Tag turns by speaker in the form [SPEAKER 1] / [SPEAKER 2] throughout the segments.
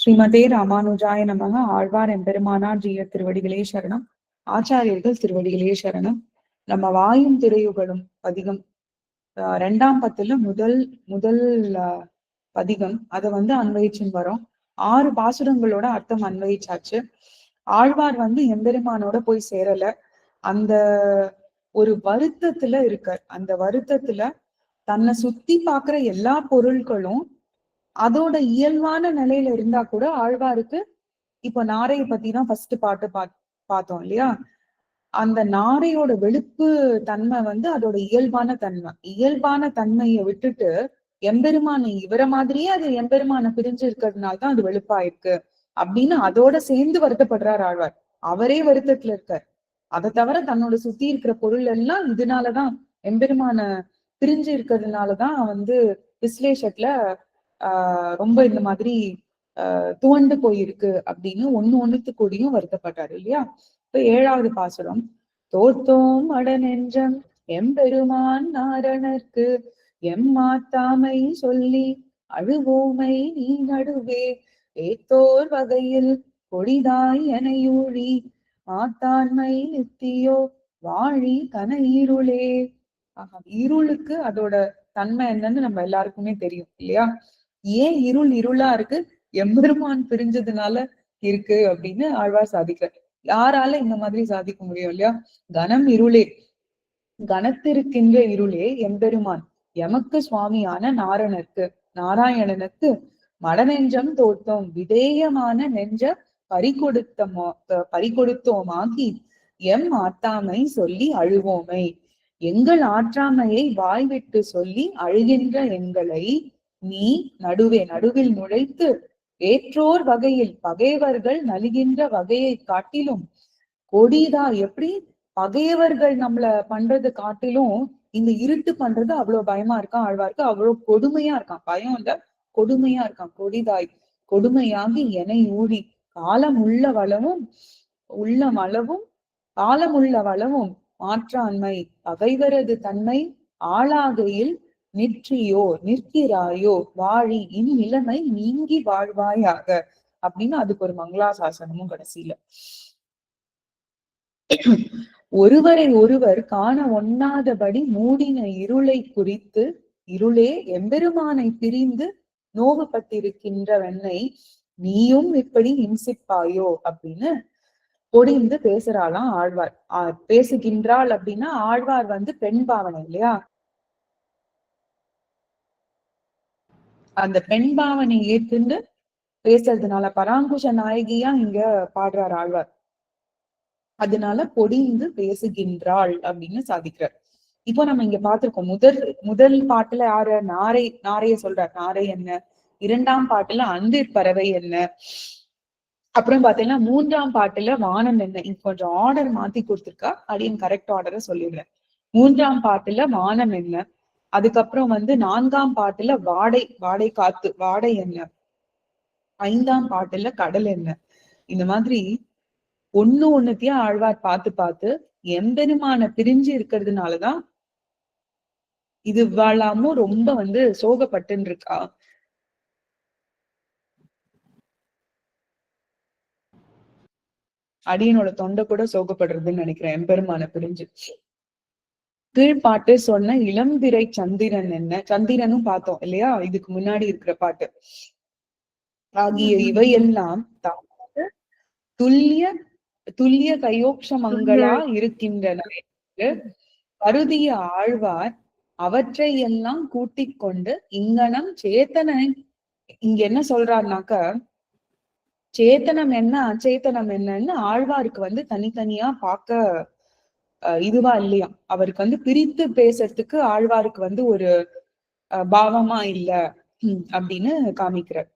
[SPEAKER 1] ஸ்ரீமதே ராமானுஜாய நமக. ஆழ்வார் எம்பெருமானார் ஜீய திருவடிகளே சரணம். ஆச்சாரியர்கள் திருவடிகளே சரணம். நம்ம வாயும் திரையுகளும் பதிகம் ரெண்டாம் பத்துல முதல் முதல் பதிகம். அதை வந்து அன்வயிச்சுன்னு வரோம். ஆறு பாசுரங்களோட அர்த்தம் அன்வயிச்சாச்சு. ஆழ்வார் வந்து எம்பெருமானோட போய் சேரல. அந்த ஒரு வருத்தத்துல இருக்கார். அந்த வருத்தத்துல தன்னை சுத்தி பாக்குற எல்லா பொருட்களும் அதோட இயல்பான நிலையில இருந்தா கூட ஆழ்வாருக்கு இப்ப நாரையை பத்தி தான் ஃபர்ஸ்ட் பாட்டு பா பார்த்தோம் இல்லையா? அந்த நாரையோட வெளுப்பு தன்மை வந்து அதோட இயல்பான தன்மை. இயல்பான தன்மையை விட்டுட்டு எம்பெருமான இவர மாதிரியே அது எம்பெருமான பிரிஞ்சு இருக்கிறதுனால தான் அது வெளுப்பாயிருக்கு அப்படின்னு அதோட சேர்ந்து வருத்தப்படுறார் ஆழ்வார். அவரே வருத்தத்துல இருக்கார். அதை தவிர தன்னோட சுத்தி இருக்கிற பொருள் எல்லாம் இதனாலதான் எம்பெருமான பிரிஞ்சு இருக்கிறதுனாலதான் வந்து விஸ்லேஷத்துல ஆஹ் ரொம்ப இந்த மாதிரி ஆஹ் துவண்டு போயிருக்கு அப்படின்னு ஒண்ணு ஒண்ணுத்து கூடயும் வருத்தப்பட்டாரு இல்லையா? இப்ப ஏழாவது பாசுரம். தோத்தோம் அடனென்றம் எம்பெருமான் நாரணர்க்கு எம்மாத்தாமை சொல்லி அழுவோமை நீ நடுவே ஏத்தோர் வகையில் கொடிதாய் எனையூழி மாத்தாண்மை நித்தியோ வாழி கன இருளே ஆஹா இருளுக்கு அதோட தன்மை என்னன்னு நம்ம எல்லாருக்குமே தெரியும் இல்லையா? ஏன் இருள் இருளா இருக்கு? எம்பெருமான் பிரிஞ்சதுனால இருக்கு அப்படின்னு ஆழ்வார் சாதிக்கிறார். யாரால இந்த மாதிரி சாதிக்க முடியும் இல்லையா? கனம் இருளே. கனத்திருக்கின்ற இருளே எம்பெருமான். எமக்கு சுவாமியான நாரணருக்கு. நாராயணனுக்கு மடநெஞ்சம் தோட்டம் விதேயமான நெஞ்ச பறிகொடுத்தமோ பறிகொடுத்தோமாகி எம் ஆட்டாமை சொல்லி அழுவோமை. எங்கள் ஆற்றாமையை வாய்விட்டு சொல்லி அழுகின்ற எங்களை நீ நடுவே நடுவில் நுழைத்து ஏற்றோர் வகையில் பகைவர்கள் நலிகின்ற வகையை காட்டிலும் கொடிதா? எப்படி? பகையவர்கள் நம்மள பண்றது காட்டிலும் இந்த இருட்டு பண்றது அவ்வளவு பயமா இருக்கான் ஆழ்வார்க்கு அவ்வளவு கொடுமையா இருக்கான். பயம் இல்ல கொடுமையா இருக்கான் கொடிதாய். கொடுமையாகி என ஊழி காலம் உள்ள வளமும் உள்ள வளவும் காலமுள்ள வளவும் மாற்றாண்மை பகைவரது தன்மை ஆளாகையில் நிற்றியோ நிற்கிறாயோ வாழி இனி நிலைமை நீங்கி வாழ்வாயாக. அப்படின்னு அதுக்கு ஒரு மங்களாசாசனமும் கடைசியில. ஒருவரை ஒருவர் காண ஒண்ணாதபடி மூடின இருளை குறித்து இருளே எம்பெருமானை பிரிந்து நோவுபட்டிருக்கின்றவனை நீயும் இப்படி இம்சிப்பாயோ? அப்படின்னு பொடிந்து பேசுறாளாம் ஆழ்வார். ஆஹ் பேசுகின்றாள் அப்படின்னா ஆழ்வார் வந்து பெண் பாவனை இல்லையா? அந்த பெண் பாவனை ஏத்துண்டு பேசுறதுனால பராங்குஷ நாயகியா இங்க பாடுறார் ஆழ்வார். அதனால பொடிந்து பேசுகின்றாள் அப்படின்னு சாதிக்கிறார். இப்போ நம்ம இங்க பாத்திருக்கோம் முதல் முதல் பாட்டுல யாரு நாரை நாரைய சொல்றார். நாரை என்ன? இரண்டாம் பாட்டுல அந்திர் பறவை என்ன? அப்புறம் பாத்தீங்கன்னா மூன்றாம் பாட்டுல வானம் என்ன? இங்க கொஞ்சம் ஆர்டர் மாத்தி கொடுத்துருக்கா. அப்படின்னு கரெக்ட் ஆர்டரை சொல்லிடுறேன். மூன்றாம் பாட்டுல வானம் என்ன? அதுக்கப்புறம் வந்து நான்காம் பாட்டுல வாடை வாடை காத்து வாடை என்ன ஐந்தாம் பாட்டுல கடல் என்ன இந்த மாதிரி ஒண்ணு ஒண்ணுத்தையும் ஆழ்வார் பார்த்து பார்த்து எம்பெருமான பிரிஞ்சு இருக்கிறதுனாலதான் இது வாழாமும் ரொம்ப வந்து சோகப்பட்டுன்னு இருக்கா அடியனோட தொண்டை கூட சோகப்படுறதுன்னு நினைக்கிறேன். எம்பெருமான பிரிஞ்சு. கீழ்பாட்டு சொன்ன இளம்பிறை சந்திரன் என்ன? சந்திரனும் பார்த்தோம் இல்லையா? இதுக்கு முன்னாடி இருக்கிற பாட்டு. ஆகிய இவையெல்லாம் துல்லிய துல்லிய கையோக்ஷமங்களா இருக்கின்றன கருதிய ஆழ்வார் அவற்றை எல்லாம் கூட்டிக் கொண்டு இங்கனம் சேத்தனை இங்க என்ன சொல்றாருனாக்க சேத்தனம் என்ன அச்சேத்தனம் என்னன்னு ஆழ்வாருக்கு வந்து தனித்தனியா பார்க்க இதுவா இல்லையா? அவருக்கு வந்து பிரித்து பேசுறதுக்கு ஆழ்வாருக்கு வந்து ஒரு பாவமா இல்ல அப்படின்னு காமிக்கிறார்.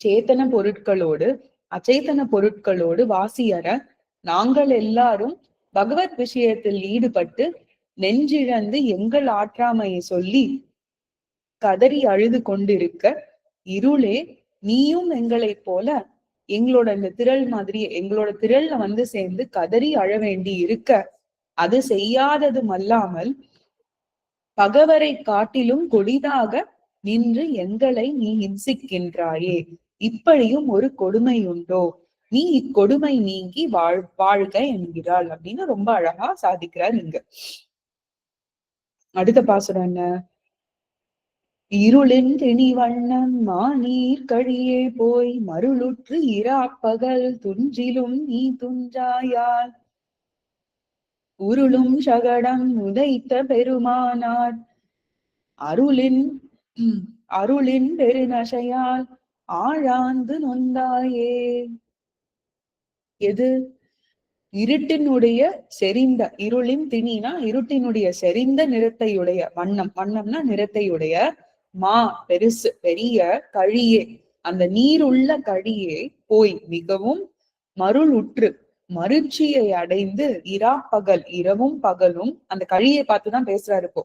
[SPEAKER 1] சேத்தன பொருட்களோடு அச்சேதன பொருட்களோடு வாசியற நாங்கள் எல்லாரும் பகவத் விஷயத்தில் ஈடுபட்டு நெஞ்சிழந்து எங்கள் ஆற்றாமையை சொல்லி கதறி அழுது கொண்டிருக்க இருளே நீயும் எங்களைப் போல எங்களோட இந்த திரள் மாதிரி எங்களோட திரள்ல வந்து சேர்ந்து கதறி அழ வேண்டி இருக்க அது செய்யாததும் அல்லாமல் பகவரை காட்டிலும் கொடிதாக நின்று எங்களை நீ ஹிம்சிக்கின்றாயே இப்படியும் ஒரு கொடுமை உண்டோ நீ இக்கொடுமை நீங்கி வாழ் வாழ்க என்கிறாள் அப்படின்னு ரொம்ப அழகா சாதிக்கிறார் இங்க. அடுத்த பாசுரம் என்ன? இருளின் திணிவண்ணம் மாநீர் கழியே போய் மருளுற்று இராப்பகல் துஞ்சிலும் நீ துஞ்சாயால் உருளும் சகடம் உதைத்த பெருமானார். அருளின் அருளின் பெருநசையால் ஆழாந்து நொந்தாயே. எது? இருட்டினுடைய செறிந்த இருளின் திணினா இருட்டினுடைய செறிந்த நிறத்தையுடைய வண்ணம். வண்ணம்னா நிறத்தையுடைய மா பெருசு பெரிய கழியே. அந்த நீருள்ள கழியே போய் மிகவும் மருள் உற்று மருட்சியை அடைந்து இராப்பகல் இரவும் பகலும் அந்த கழியை பார்த்துதான் பேசுறாரு இப்போ.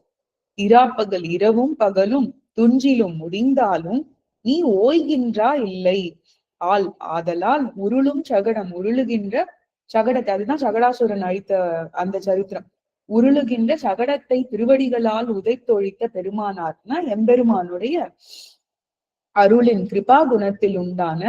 [SPEAKER 1] இராப்பகல் இரவும் பகலும் துஞ்சிலும் முடிந்தாலும் நீ ஓய்கின்றா இல்லை. ஆள் ஆதலால் உருளும் சகடம் உருளுகின்ற சகடத்தை அதுதான் சகடாசுரன் அழித்த அந்த சரித்திரம். உருளுகின்ற சகடத்தை திருவடிகளால் உதைத்தொழித்த பெருமானார்னா எம்பெருமானுடைய அருளின் கிருபா குணத்தில் உண்டான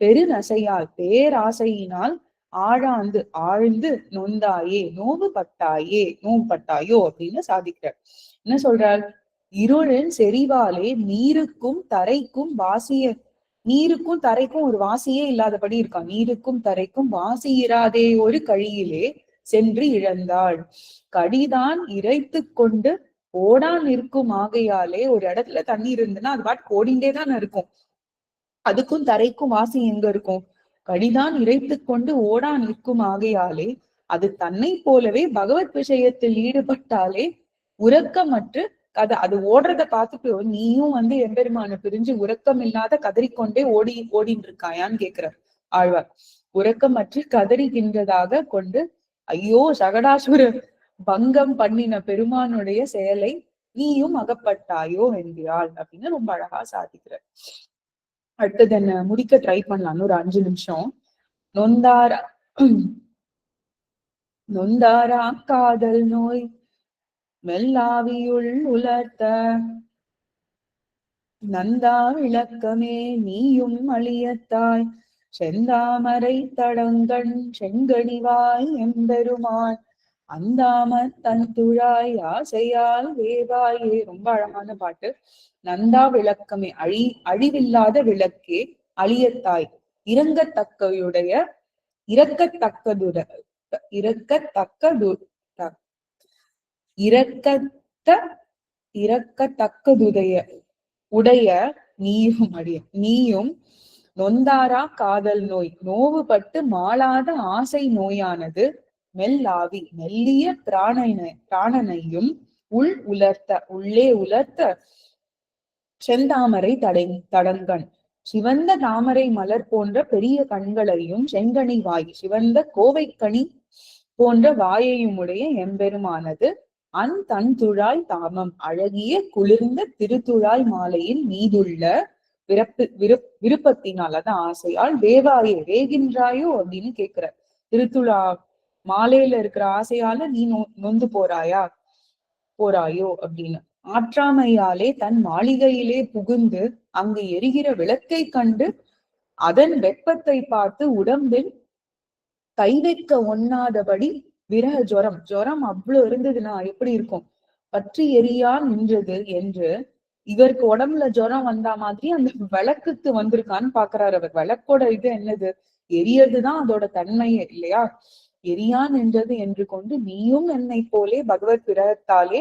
[SPEAKER 1] பெருநசையால் பேராசையினால் ஆழாந்து ஆழ்ந்து நொந்தாயே நோவு பட்டாயே நோவு பட்டாயோ அப்படின்னு சாதிக்கிறார். என்ன சொல்றார்? இருளின் செறிவாலே நீருக்கும் தரைக்கும் வாசிய நீருக்கும் தரைக்கும் ஒரு வாசியே இல்லாதபடி இருக்கான். நீருக்கும் தரைக்கும் வாசி இராதே ஒரு கழியிலே சென்று இழந்தாள். கடிதான் இறைத்து கொண்டு ஓடான் இருக்கும் ஆகையாலே ஒரு இடத்துல தண்ணி இருந்துன்னா அது பாட்டு ஓடிண்டே தான் இருக்கும். அதுக்கும் தரைக்கும் வாசி எங்க இருக்கும்? கடிதான் இறைத்து கொண்டு ஓடா நிற்கும் ஆகையாலே அது தன்னை போலவே பகவத் விஷயத்தில் ஈடுபட்டாலே உறக்கமற்று கதை அது ஓடுறத பார்த்துட்டு நீயும் வந்து எம்பெருமான பிரிஞ்சு உறக்கம் இல்லாத கதறிக்கொண்டே ஓடி ஓடின்னு இருக்காயான்னு கேக்குறார் ஆழ்வார். உறக்கமற்று கதறிகின்றதாக கொண்டு ஐயோ சகடாசுர பங்கம் பண்ணின பெருமானுடைய செயலை நீயும் அகப்பட்டாயோ என்கிறாள் அப்படின்னு ரொம்ப அழகா சாதிக்கிறார். அடுத்தது என்ன முடிக்க ட்ரை பண்ணலாம்னு ஒரு அஞ்சு நிமிஷம். நொந்தாரா நொந்தாரா காதல் நோய் மெல்லாவியுள் உலர்த்த நந்தா விளக்கமே நீயும் அழியத்தாய். செந்தாமரை தடங்கண் செங்கனிவாய் எம்பெருமான். அந்தாம தன் துழாய் ஆசையால் வேவாயே ரொம்ப அழகான பாட்டு. நந்தா விளக்கமே. அழி அழிவில்லாத விளக்கே அழியத்தாய். இறங்கத்தக்கையுடைய இறக்கத்தக்கதுட இறக்கத்தக்கது இறக்கத்த இறக்கத்தக்கதுடைய உடைய நீயும் அடிய. நீயும் நொந்தாரா காதல் நோய். நோவுபட்டு மாளாத ஆசை நோயானது மெல்லாவி மெல்லிய பிராணனை பிராணனையும் உள் உலர்த்த உள்ளே உலர்த்த செந்தாமரை தடை தடங்கன். சிவந்த தாமரை மலர் போன்ற பெரிய கண்களையும் செங்கனி வாய் சிவந்த கோவைக்கனி போன்ற வாயையும் உடைய எம்பெருமானது அன் தன் துழாய் தாமம் அழகிய குளிர்ந்த திருத்துழாய் மாலையில் மீதுள்ள விருப்பு விரு விருப்பத்தினால் அதான் ஆசையால் வேவாயே வேகின்றாயோ? அப்படின்னு கேக்குற திருத்துழா மாலையில இருக்கிற ஆசையால நீ நொ நொந்து போறாயா? போறாயோ அப்படின்னு. ஆற்றாமையாலே தன் மாளிகையிலே புகுந்து அங்கு எரிகிற விளக்கை கண்டு அதன் வெப்பத்தை பார்த்து உடம்பில் கை வைக்க ஒண்ணாதபடி விரக ஜுரம். ஜுரம் அவ்வளவு இருந்ததுன்னா எப்படி இருக்கும்? பற்றி எரியா நின்றது என்று இவருக்கு உடம்புல ஜுரம் வந்தா மாதிரி அந்த விளக்குக்கு வந்திருக்கான்னு பாக்குறாரு அவர். விளக்கோட இது என்னது? எரியறதுதான் அதோட தன்மையே இல்லையா? எரியான் என்றது என்று கொண்டு நீயும் என்னை போலே பகவத் விரகத்தாலே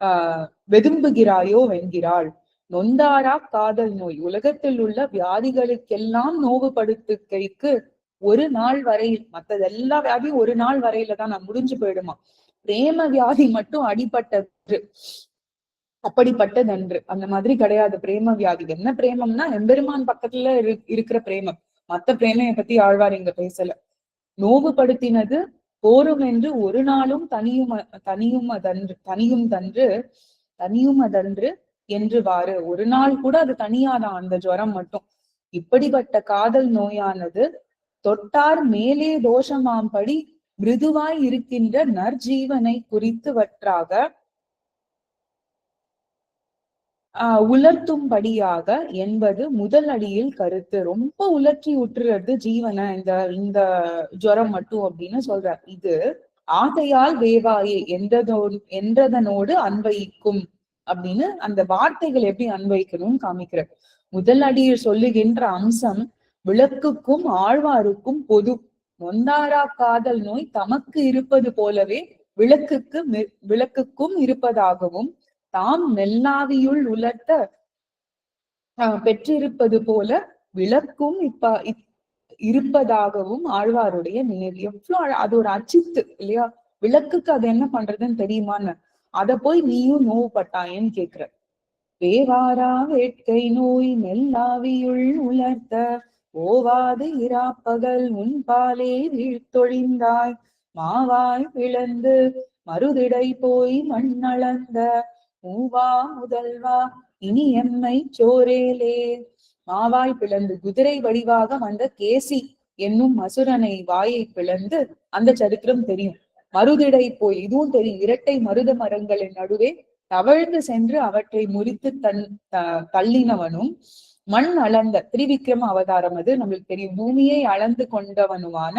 [SPEAKER 1] ஆஹ் வெதும்புகிறாயோ வென்கிறாள் நொந்தாரா காதல் நோய். உலகத்தில் உள்ள வியாதிகளுக்கெல்லாம் நோவுபடுத்துக்கைக்கு ஒரு நாள் வரையில் மத்தது எல்லா வியாதியும் ஒரு நாள் வரையில தான் நான் முடிஞ்சு போயிடுமா? பிரேம வியாதி மட்டும் அடிபட்டது. அப்படிப்பட்டதன்று. அந்த மாதிரி கிடையாது. பிரேம வியாதி. என்ன பிரேமம்னா எம்பெருமான் பக்கத்துல இருக்கிற பிரேமம். மத்த பிரேமையை பத்தி ஆழ்வார் இங்க பேசல. நோவுபடுத்தினது போரும் என்று ஒரு நாளும் தனியும் தனியும் அதன்று தனியும் தன்று தனியும் அதன்று என்று வாரு ஒரு நாள் கூட அது தனியாதான் அந்த ஜுரம் மட்டும். இப்படிப்பட்ட காதல் நோயானது தொட்டார் மேலே தோஷமாம்படி மிருதுவாய் இருக்கின்ற நற்ஜீவனை குறித்துவற்றாக ஆஹ் உலர்த்தும்படியாக என்பது முதல் அடியில் கருத்து. ரொம்ப உலர்த்தி உற்றுறது ஜீவனை இந்த இந்த ஜுரம் மட்டும் அப்படின்னு சொல்றார். இது ஆகையால் வேவாயே என்றதோ என்றதனோடு அன்வயிக்கும் அப்படின்னு அந்த வார்த்தைகள் எப்படி அன்வயிக்கணும்னு காமிக்கிறார் முதல் அடியில் சொல்லுகின்ற அம்சம் விளக்குக்கும் ஆழ்வாருக்கும் பொது. மொந்தாரா காதல் நோய் தமக்கு இருப்பது போலவே விளக்குக்கு விளக்குக்கும் இருப்பதாகவும் தாம் நெல்லாவியுள் உலர்த்த பெற்றிருப்பது போல விளக்கும் இப்ப இருப்பதாகவும் ஆழ்வாருடைய நினைவு. எவ்வளவு அது ஒரு அச்சித்து இல்லையா? விளக்குக்கு அது என்ன பண்றதுன்னு தெரியுமான்னு. அத போய் நீயும் நோவுப்பட்டாயன்னு கேக்குற. வேவாரா வேட்கை நோய் நெல்லாவியுள் உலர்த்த ஓவாது இராப்பகல் உன்பாலே வீழ்த்தொழிந்தாய். மாவாய் பிளந்து மறுதிடை போய் மண்ணளந்த பூவா முதல்வா இனி எம்மை சோரேலே. மாவாய் பிளந்து குதிரை வடிவாக வந்த கேசி என்னும் மசுரனை வாயை பிளந்து அந்த சரித்திரம் தெரியும். மருதிடை போய் இதுவும் தெரியும். இரட்டை மருத மரங்களின் நடுவே தவழ்ந்து சென்று அவற்றை முறித்து தன் தள்ளினவனும் மண் அளந்த திரிவிக்ரம அவதாரம் அது. நம்மளுக்கு தெரியும். பூமியை அளந்து கொண்டவனுமான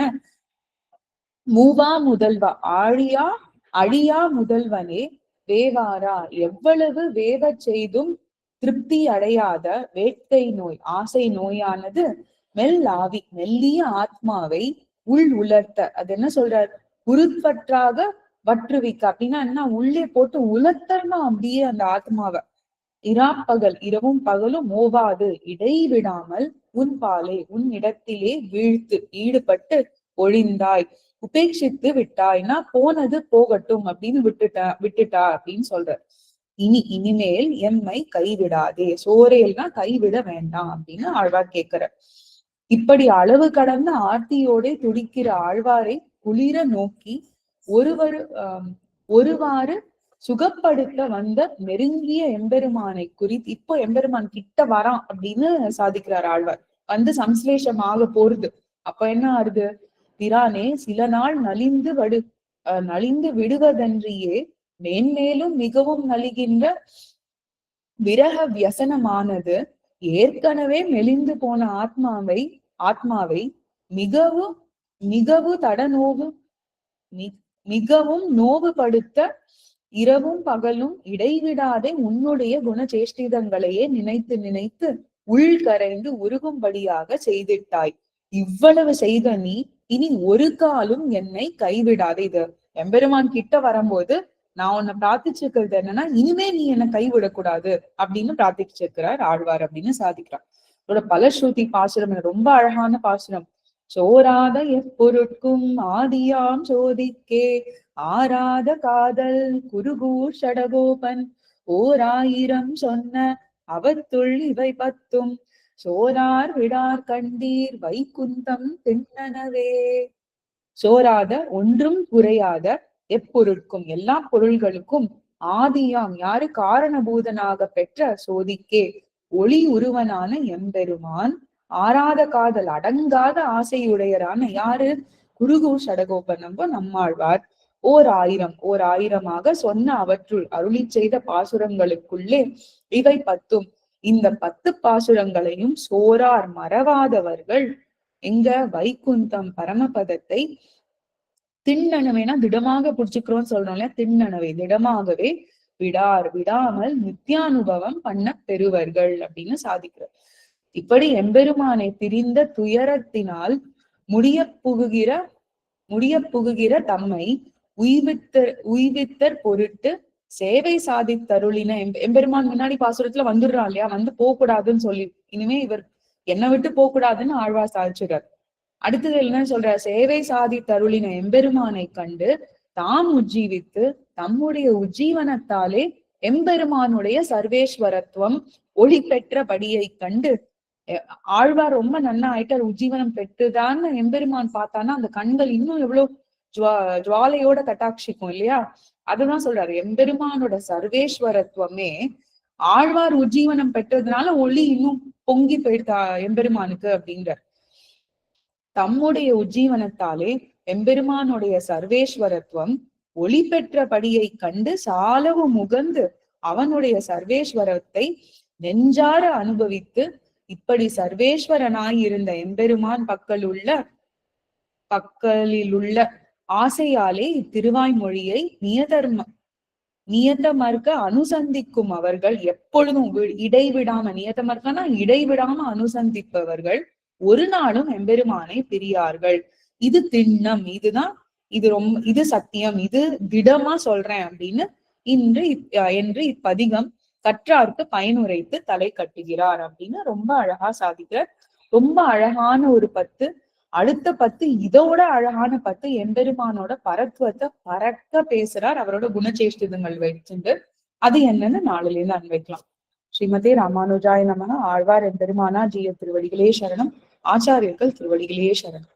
[SPEAKER 1] மூவா முதல்வா ஆழியா அழியா முதல்வனே. வேவாரா? எவ்வளவு வேவ செய்தும் திருப்தி அடையாத வேட்கை நோய் ஆசை நோயானது மெல்லாவி மெல்லிய ஆத்மாவை உள் உலர்த்த. அது என்ன சொல்றார்? உருப்பற்றாக வற்றுவிக்க. அப்படின்னா என்ன? உள்ளே போட்டு உலர்த்தர்னா அப்படியே அந்த ஆத்மாவை? இராப்பகல் இரவும் பகலும் ஓவாது. இடைவிடாமல் உன் பாலே உன் இடத்திலே வீழ்த்து ஈடுபட்டு ஒழிந்தாய். உபேட்சித்து விட்டாய்னா போனது போகட்டும் அப்படின்னு விட்டுட்டா விட்டுட்டா அப்படின்னு சொல்ற இனி இனிமேல் எம்மை கைவிடாதே சோரேல்னா கைவிட வேண்டாம் அப்படின்னு ஆழ்வார் கேட்கிற இப்படி அளவு கடந்த ஆர்த்தியோட துடிக்கிற ஆழ்வாரை குளிர நோக்கி ஒருவர் ஒருவாறு சுகப்படுத்த வந்த நெருங்கிய எம்பெருமானை குறித்து இப்போ எம்பெருமான் கிட்ட வரான் அப்படின்னு சாதிக்கிறார் ஆழ்வார். வந்து சம்ஸ்லேஷமாக போறது. அப்ப என்ன ஆறுது? பிரானே சில நாள் நலிந்து வடு நலிந்து விடுவதன்றியே மேன்மேலும் மிகவும் நலிகின்ற விரக வியசனமானது ஏற்கனவே மெலிந்து போன ஆத்மாவை ஆத்மாவை மிகவும் மிகவும் தடநோவு மிகவும் நோவுபடுத்த இரவும் பகலும் இடைவிடாதே உன்னுடைய குணச்சேஷ்டிதங்களையே நினைத்து நினைத்து உள்கரைந்து உருகும்படியாக செய்திட்டாய். இவ்வளவு செய்த நீ இனி ஒரு காலும் என்னை கைவிடாது. இது எம்பெருமான் கிட்ட வரும்போது நான் உன்னை பிரார்த்திச்சிருக்கிறது என்னன்னா இனிமே நீ என்னை கைவிடக்கூடாது அப்படின்னு பிரார்த்திச்சிருக்கிறார் ஆழ்வார் அப்படின்னு சாதிக்கிறார். இதோட பலஸ்ருதி பாசுரம் ரொம்ப அழகான பாசுரம். சோராத எப்பொருட்கும் ஆதியாம் சோதிக்கே ஆராத காதல் குருகூர் சடகோபன். ஓர் ஆயிரம் சொன்ன அவத்துள் இவை பத்தும். சோரார் விடார் கண்டீர் வைகுந்தம் திண்ணனவே சோராத ஒன்றும் குறையாத எப்பொருட்கும் எல்லா பொருள்களுக்கும் ஆதியாம் யாரு காரணபூதனாக பெற்ற சோதிக்கே. ஒளி உருவனான எம்பெருமான் ஆராத காதல் அடங்காத ஆசையுடையரான யாரு? குருகு சடகோபனம்போ நம்மாழ்வார். ஓர் ஆயிரம் ஓர் ஆயிரமாக சொன்ன அவற்றுள் அருளி செய்த பாசுரங்களுக்குள்ளே இவை பத்தும். இந்த பத்து பாசுரங்களையும் சோரார் மறவாதவர்கள். எங்க வைகுந்தம் பரமபதத்தை திண்ணனவேனா திடமாக புடிச்சுக்கிறோம்னு சொல்றோம் இல்லையா திண்ணனவே திடமாகவே விடார் விடாமல் நித்தியானுபவம் பண்ண பெறுவர்கள் அப்படின்னு சாதிக்கிறார் இப்படி எம்பெருமானை பிரிந்த துயரத்தினால் முடிய புகுகிற முடிய புகுகிற தம்மை உய்வித்தர் உய்வித்தர் பொருட்டு சேவை சாதித்தருளின எம்பெருமான் முன்னாடி பாசுரத்துல வந்துடுறான் இல்லையா? வந்து போக கூடாதுன்னு சொல்லி இனிமே இவர் என்னை விட்டு போக கூடாதுன்னு ஆழ்வா சாதிச்சுறார் அடுத்தது என்ன சொல்ற? சேவை சாதி தருளின எம்பெருமானை கண்டு தாம் உஜ்ஜீவித்து தம்முடைய உஜ்ஜீவனத்தாலே எம்பெருமானுடைய சர்வேஸ்வரத்துவம் ஒளி பெற்ற படியை கண்டு ஆழ்வார் ரொம்ப நன்னா ஆயிட்டார். உஜ்ஜீவனம் பெற்றுதான்னு எம்பெருமான் பார்த்தானா அந்த கண்கள் இன்னும் எவ்வளவு ஜுவா ஜுவாலையோட கட்டாட்சிக்கும் இல்லையா? அதுதான் சொல்றாரு எம்பெருமானோட சர்வேஸ்வரத்துவமே ஆழ்வார் உஜ்ஜீவனம் பெற்றதுனால ஒளி இன்னும் பொங்கி போயிட்டா எம்பெருமானுக்கு? அப்படின்றார். தம்முடைய உஜ்ஜீவனத்தாலே எம்பெருமானுடைய சர்வேஸ்வரத்துவம் ஒளி பெற்ற படியை கண்டு சாலவு முகந்து அவனுடைய சர்வேஸ்வரத்தை நெஞ்சார அனுபவித்து இப்படி சர்வேஸ்வரனாய் இருந்த எம்பெருமான் பக்கலுள்ள பக்கலிலுள்ள ஆசையாலே இத்திருவாய்மொழியை நியதர்ம நியதமர்க்க அனுசந்திக்கும் அவர்கள் எப்பொழுதும் இடைவிடாம நியதமர்க்கனா இடைவிடாம அனுசந்திப்பவர்கள் ஒரு நாளும் எம்பெருமானை பிரியார்கள். இது திண்ணம் இதுதான் இது ரொம்ப இது சத்தியம் இது திடமா சொல்றேன் அப்படின்னு இன்று அஹ் என்று இப்பதிகம் கற்றார்க்கு பயனுரைத்து தலை கட்டுகிறார் அப்படின்னு ரொம்ப அழகா சாதிக்கிறார். ரொம்ப அழகான ஒரு பத்து அடுத்த பத்து இதோட அழகான பத்து எம்பெருமானோட பரத்துவத்தை பறக்க பேசுறார் அவரோட குணச்சேஷ்டிதங்கள் வச்சுட்டு அது என்னன்னு நாளிலேருந்து அன்வைக்கலாம் ஸ்ரீமதி ராமானுஜாய நமக. ஆழ்வார் எம்பெருமானா ஜீய திருவடிகளே சரணம். ஆச்சாரியர்கள் திருவடிகளே சரணம்.